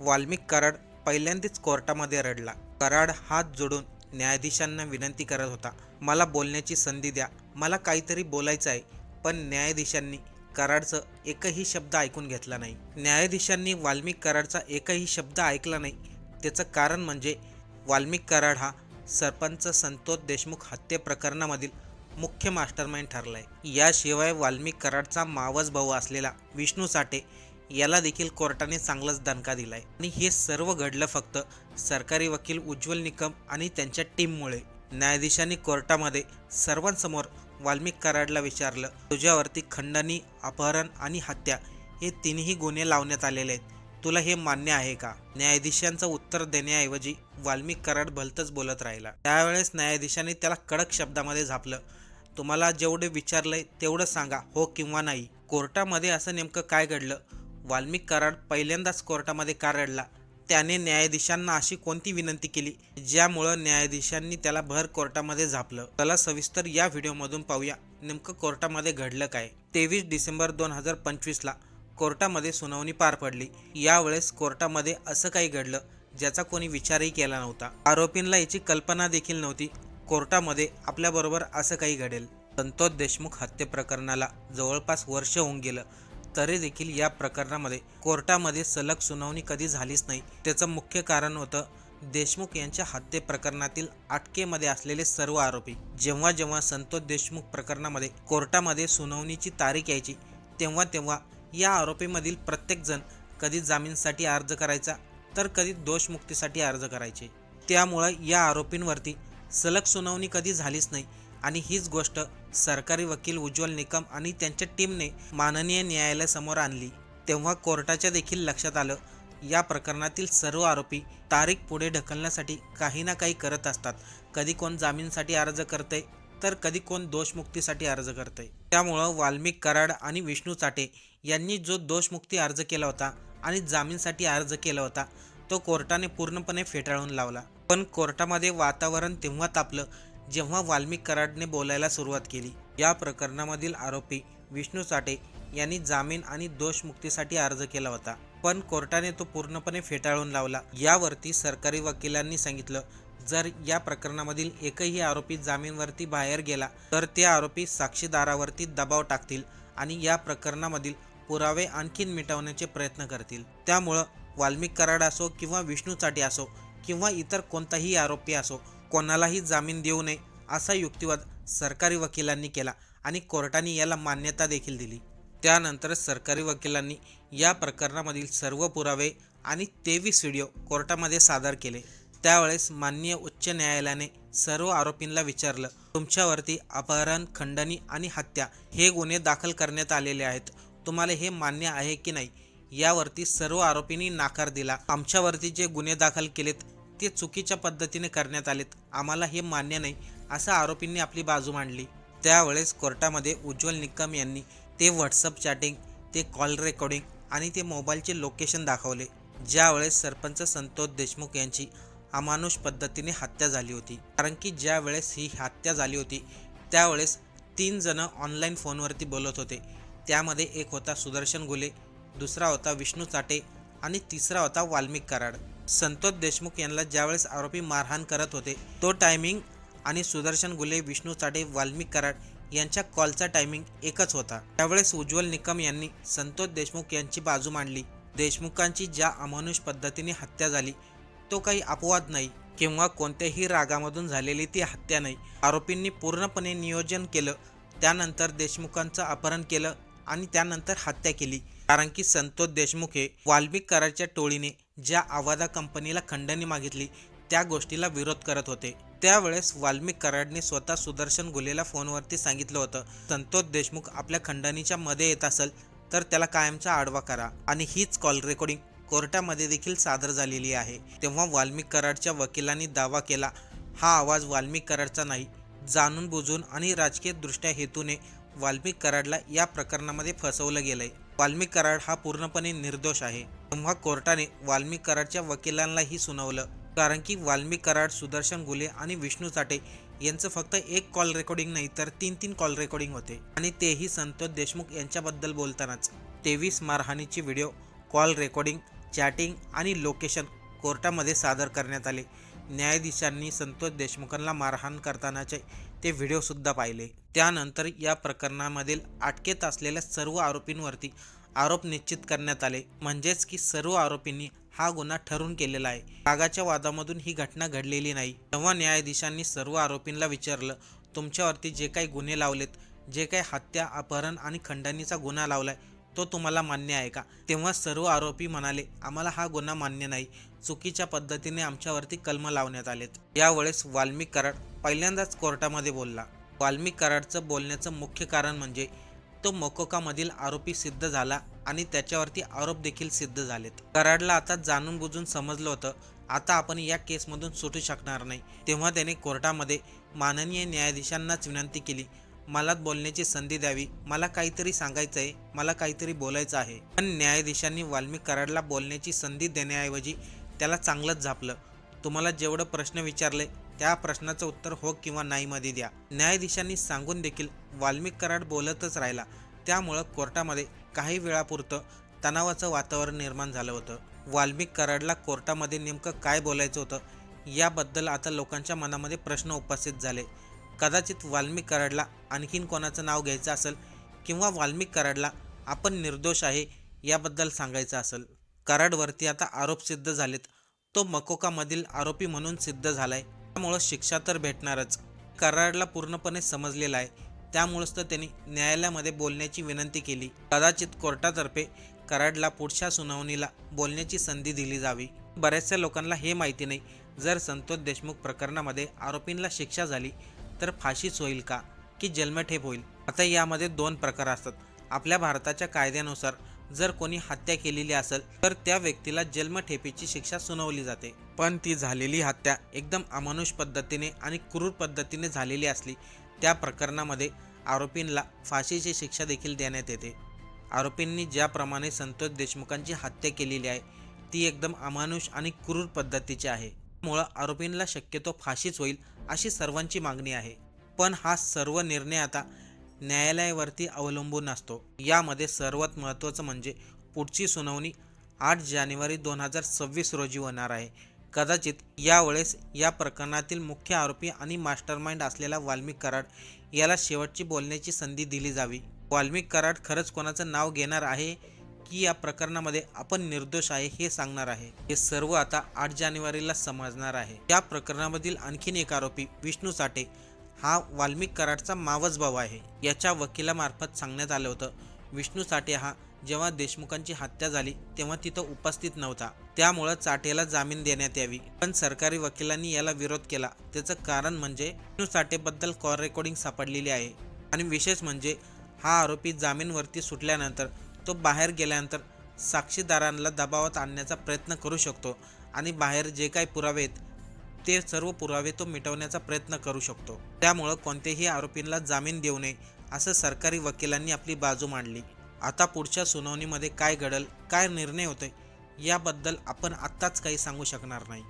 वाल्मिक कराड पहिल्यांदाच कोर्टामध्ये रडला. कराड हात जोडून न्यायाधीशांना विनंती करत होता मला बोलण्याची संधी द्या. मला काहीतरी बोलायचं आहे. पण न्यायाधीशांनी कराडचं एकही शब्द ऐकून घेतला नाही. न्यायाधीशांनी वाल्मिक कराडचा एकही शब्द ऐकला नाही. त्याचं कारण म्हणजे वाल्मिक कराड हा सरपंच संतोष देशमुख हत्ये प्रकरणामधील मुख्य मास्टरमाइंड ठरलाय. याशिवाय वाल्मिक कराडचा मावस भाऊ असलेला विष्णू साठे याला देखील कोर्टाने चांगलाच दणका दिलाय. आणि हे सर्व घडलं फक्त सरकारी वकील उज्ज्वल निकम आणि त्यांच्या टीममुळे. न्यायाधीशांनी कोर्टामध्ये सर्वांसमोर वाल्मिक कराडला विचारलं तुझ्यावरती खंडणी अपहरण आणि हत्या हे तिन्ही गुन्हे लावण्यात आलेले आहेत. तुला हे मान्य आहे का? न्यायाधीशांचं उत्तर देण्याऐवजी वाल्मिक कराड भलतच बोलत राहिला. त्यावेळेस न्यायाधीशाने त्याला कडक शब्दामध्ये झापलं तुम्हाला जेवढे विचारलंय तेवढं सांगा हो किंवा नाही. कोर्टामध्ये असं नेमकं काय घडलं वाल्मिक कराड पहिल्यांदाच कोर्टामध्ये कारडला त्याने न्यायाधीशांना अशी कोणती विनंती केली? ज्यामुळं न्यायाधीशांनी त्याला भर कोर्टामध्ये झापलं. त्याला सविस्तर या व्हिडिओमधून पाहूया नेमकं कोर्टामध्ये घडलं काय? तेवीस डिसेंबर दोन हजार पंचवीसला कोर्टामध्ये सुनावणी पार पडली. यावेळेस कोर्टामध्ये असं काही घडलं ज्याचा कोणी विचारही केला नव्हता. आरोपींना याची कल्पना देखील नव्हती. कोर्टामध्ये आपल्याबरोबर असं काही घडेल. संतोष देशमुख हत्ये प्रकरणाला जवळपास वर्ष होऊन गेलं. तरी देखील या प्रकरणामध्ये कोर्टामध्ये सलग सुनावणी कधी झालीच नाही. त्याचं मुख्य कारण होतं देशमुख यांच्या हत्ये प्रकरणातील अटकेमध्ये असलेले सर्व आरोपी. जेव्हा जेव्हा संतोष देशमुख प्रकरणामध्ये कोर्टामध्ये सुनावणीची तारीख यायची तेव्हा तेव्हा या आरोपीमधील प्रत्येकजण कधी जामीनसाठी अर्ज करायचा तर कधी दोषमुक्तीसाठी अर्ज करायचे. त्यामुळं या आरोपींवरती सलग सुनावणी कधी झालीच नाही आणि हीच गोष्ट सरकारी वकील उज्ज्वल निकम आणि त्यांच्या टीमने माननीय न्यायालयासमोर आणली. तेव्हा कोर्टाच्या देखील लक्षात आलं या प्रकरणातील सर्व आरोपी तारीख पुढे ढकलण्यासाठी काही ना काही करत असतात. कधी कोण जामीनसाठी अर्ज करते तर कधी कोण दोषमुक्तीसाठी अर्ज करते त्यामुळं वाल्मिक कराड आणि विष्णू चाटे यांनी जो दोषमुक्ती अर्ज केला होता आणि जामीनसाठी अर्ज केला होता तो कोर्टाने पूर्णपणे फेटाळून लावला. पण कोर्टामध्ये वातावरण तेव्हा तापलं जेव्हा वाल्मिक कराडने बोलायला सुरुवात केली या प्रकरणामधील आरोपी विष्णू साठे यांनी जामीन आणि दोषमुक्तीसाठी अर्ज केला होता. पण कोर्टाने तो पूर्णपणे फेटाळून लावला. यावरती सरकारी वकिलांनी सांगितलं जर या प्रकरणामधील एकही आरोपी जामीनवरती बाहेर गेला तर ते आरोपी साक्षीदारावरती दबाव टाकतील आणि या प्रकरणामधील पुरावे आणखीन मिटवण्याचे प्रयत्न करतील. त्यामुळं वाल्मिक कराड असो किंवा विष्णू चाटी असो किंवा इतर कोणताही आरोपी असो कोणालाही जामीन देऊ नये असा युक्तिवाद सरकारी वकिलांनी केला आणि कोर्टाने याला मान्यता देखील दिली. त्यानंतर सरकारी वकिलांनी या प्रकरणामधील सर्व पुरावे आणि तेवीस व्हिडिओ कोर्टामध्ये सादर केले. त्यावेळेस माननीय उच्च न्यायालयाने सर्व आरोपींना विचारलं तुमच्यावरती अपहरण खंडणी आणि हत्या हे गुन्हे दाखल करण्यात आलेले आहेत. तुम्हाला हे मान्य आहे की नाही? यावरती सर्व आरोपींनी नाकार दिला. आमच्यावरती जे गुन्हे दाखल केलेत ते चुकीच्या पद्धतीने करण्यात आलेत. आम्हाला हे मान्य नाही असं आरोपींनी आपली बाजू मांडली. त्यावेळेस कोर्टामध्ये उज्ज्वल निकम यांनी ते व्हॉट्सअप चॅटिंग ते कॉल रेकॉर्डिंग आणि ते मोबाईलचे लोकेशन दाखवले ज्यावेळेस सरपंच संतोष देशमुख यांची अमानुष पद्धतीने हत्या झाली होती. कारण की ज्यावेळेस ही हत्या झाली होती त्यावेळेस तीन जणं ऑनलाईन फोनवरती बोलत होते. त्यामध्ये एक होता सुदर्शन गुले दुसरा होता विष्णू चाटे आणि तिसरा होता वाल्मिक कराड. संतोष देशमुख यांना ज्यावेळेस आरोपी मारहाण करत होते तो टायमिंग आणि सुदर्शन गुले विष्णू चाडे वाल्मिक कराड यांच्या कॉलचा टायमिंग एकच होता. त्यावेळेस उज्ज्वल निकम यांनी संतोष देशमुख यांची बाजू मांडली. देशमुखांची ज्या अमानुष पद्धतीने हत्या झाली तो काही अपवाद नाही किंवा कोणत्याही रागामधून झालेली ती हत्या नाही. आरोपींनी पूर्णपणे नियोजन केलं त्यानंतर देशमुखांचं अपहरण केलं आणि त्यानंतर हत्या केली. कारण की संतोष देशमुख हे वाल्मिक कराडच्या टोळीने ज्या आवादा कंपनीला खंडणी मागितली त्या गोष्टीला विरोध करत होते. त्यावेळेस वाल्मिक कराडने स्वतः सुदर्शन गुलेला फोनवरती सांगितलं होतं संतोष देशमुख आपल्या खंडणीच्या मध्ये येत असेल तर त्याला कायमचा आडवा करा. आणि हीच कॉल रेकॉर्डिंग कोर्टामध्ये देखील सादर झालेली आहे. तेव्हा वाल्मिक कराडच्या वकिलांनी दावा केला हा आवाज वाल्मिक कराडचा नाही. जाणून बुजून आणि राजकीयदृष्ट्या हेतूने वाल्मिक कराडला या प्रकरणामध्ये फसवलं गेलंय. वाल्मिक कराड हा पूर्णपणे निर्दोष आहे. तेव्हा कोर्टाने वाल्मिक कराडच्या वकिलांनाही सुनावलं. कारण की वाल्मिक कराड सुदर्शन गुले आणि विष्णू चाटे यांचं फक्त एक कॉल रेकॉर्डिंग नाही तर तीन तीन कॉल रेकॉर्डिंग होते. आणि तेही संतोष देशमुख यांच्याबद्दल बोलतानाच. तेवीस मारहाणीची व्हिडिओ कॉल रेकॉर्डिंग चॅटिंग आणि लोकेशन कोर्टामध्ये सादर करण्यात आले. न्यायाधीशांनी संतोष देशमुखांना मारहाण करतानाचे ते व्हिडिओसुद्धा पाहिले. त्यानंतर या प्रकरणामधील अटकेत असलेल्या सर्व आरोपींवरती आरोप निश्चित करण्यात आले. म्हणजेच की सर्व आरोपींनी हा गुन्हा ठरवून केलेला आहे. रागाच्या वादामधून ही घटना घडलेली नाही. तेव्हा न्यायाधीशांनी सर्व आरोपींना विचारलं तुमच्यावरती जे काही गुन्हे लावलेत जे काही हत्या अपहरण आणि खंडणीचा गुन्हा लावलाय तो तुम्हाला मान्य आहे का? तेव्हा सर्व आरोपी म्हणाले आम्हाला हा गुन्हा मान्य नाही. चुकीच्या पद्धतीने आमच्यावरती कलम लावण्यात आलेत. यावेळेस वाल्मिक कराड पहिल्यांदाच कोर्टामध्ये बोलला. वाल्मिक कराडचं बोलण्याचं मुख्य कारण म्हणजे तो मकोकामधील आरोपी सिद्ध झाला आणि त्याच्यावरती आरोप देखील सिद्ध झालेत. कराडला आता जाणून बुजून समजलं होतं आता आपण या केसमधून सुटू शकणार नाही. तेव्हा त्याने कोर्टामध्ये माननीय न्यायाधीशांनाच विनंती केली मला बोलण्याची संधी द्यावी मला काहीतरी सांगायचं आहे मला काहीतरी बोलायचं आहे. पण न्यायाधीशांनी वाल्मिक कराडला बोलण्याची संधी देण्याऐवजी त्याला चांगलंच झापलं. तुम्हाला जेवढं प्रश्न विचारले त्या प्रश्नाचं उत्तर हो किंवा नाही मध्ये द्या. न्यायाधीशांनी सांगून देखील वाल्मिक कराड बोलतच राहिला. त्यामुळं कोर्टामध्ये काही वेळापुरतं तणावाचं वातावरण निर्माण झालं होतं. वाल्मिक कराडला कोर्टामध्ये नेमकं काय बोलायचं होतं याबद्दल आता लोकांच्या मनामध्ये प्रश्न उपस्थित झाले. कदाचित वाल्मिक कराडला आणखीन कोणाचं नाव घ्यायचं असेल किंवा वाल्मिक कराडला आपण निर्दोष आहे याबद्दल सांगायचं असेल. कराडवरती आता आरोप सिद्ध झालेत. तो मकोकामधील आरोपी म्हणून सिद्ध झालाय. त्यामुळं शिक्षा तर भेटणारच. कराडला पूर्णपणे समजलेला आहे. त्यामुळंच तर त्यांनी न्यायालयामध्ये बोलण्याची विनंती केली. कदाचित कोर्टातर्फे कराडला पुढच्या सुनावणीला बोलण्याची संधी दिली जावी. बऱ्याचशा लोकांना हे माहिती नाही. जर संतोष देशमुख प्रकरणामध्ये आरोपींना शिक्षा झाली तर फाशीच होईल का? की जन्मठेप होईल? आता यामध्ये दोन प्रकार असतात. आपल्या भारताच्या कायद्यानुसार जर कोणी हत्या केलेली असेल तर त्या व्यक्तीला जन्मठेपेची शिक्षा सुनावली जाते. पण ती झालेली हत्या एकदम अमानुष पद्धतीने आणि क्रूर पद्धतीने झालेली असली त्या प्रकरणामध्ये आरोपींना फाशीची शिक्षा देखील देण्यात येते. आरोपींनी ज्याप्रमाणे संतोष देशमुखांची हत्या केलेली आहे ती एकदम अमानुष आणि क्रूर पद्धतीची आहे. त्यामुळं आरोपींना शक्यतो फाशीच होईल अशी सर्वांची मागणी आहे. पण हा सर्व निर्णय आता न्यायालयावरती अवलंबून असतो. यामध्ये सर्वात महत्त्वाचं म्हणजे पुढची सुनावणी आठ जानेवारी दोन हजार सव्वीस रोजी होणार आहे. कदाचित यावेळेस या प्रकरणातील मुख्य आरोपी आणि मास्टरमाइंड असलेला वाल्मिक कराड याला शेवटची बोलण्याची संधी दिली जावी. वाल्मिक कराड खरंच कोणाचं नाव घेणार आहे की या प्रकरणामध्ये आपण निर्दोष आहे हे सांगणार आहे. हे सर्व आता आठ जानेवारीला समजणार आहे. या प्रकरणामधील आणखीन एक आरोपी विष्णू साठे हा वाल्मिक कराडचा मावस भाऊ आहे. याच्या वकिलामार्फत सांगण्यात आलं होतं. विष्णू साठे हा जेव्हा देशमुखांची हत्या झाली तेव्हा तिथं उपस्थित नव्हता. त्यामुळं चाटेला जामीन देण्यात यावी. पण सरकारी वकिलांनी याला विरोध केला. त्याचं कारण म्हणजे विष्णू साठेबद्दल कॉल रेकॉर्डिंग सापडलेली आहे. आणि विशेष म्हणजे हा आरोपी जामीनवरती सुटल्यानंतर तो बाहेर गेल्यानंतर साक्षीदारांना दबावात आणण्याचा प्रयत्न करू शकतो. आणि बाहेर जे काही पुरावे आहेत ते सर्व पुरावे तो मिटवण्याचा प्रयत्न करू शकतो. त्यामुळं कोणत्याही आरोपींना जामीन देऊ नये असं सरकारी वकिलांनी आपली बाजू मांडली. आता पुढच्या सुनावणीमध्ये काय घडल काय निर्णय होतोय याबद्दल आपण आत्ताच काही सांगू शकणार नाही.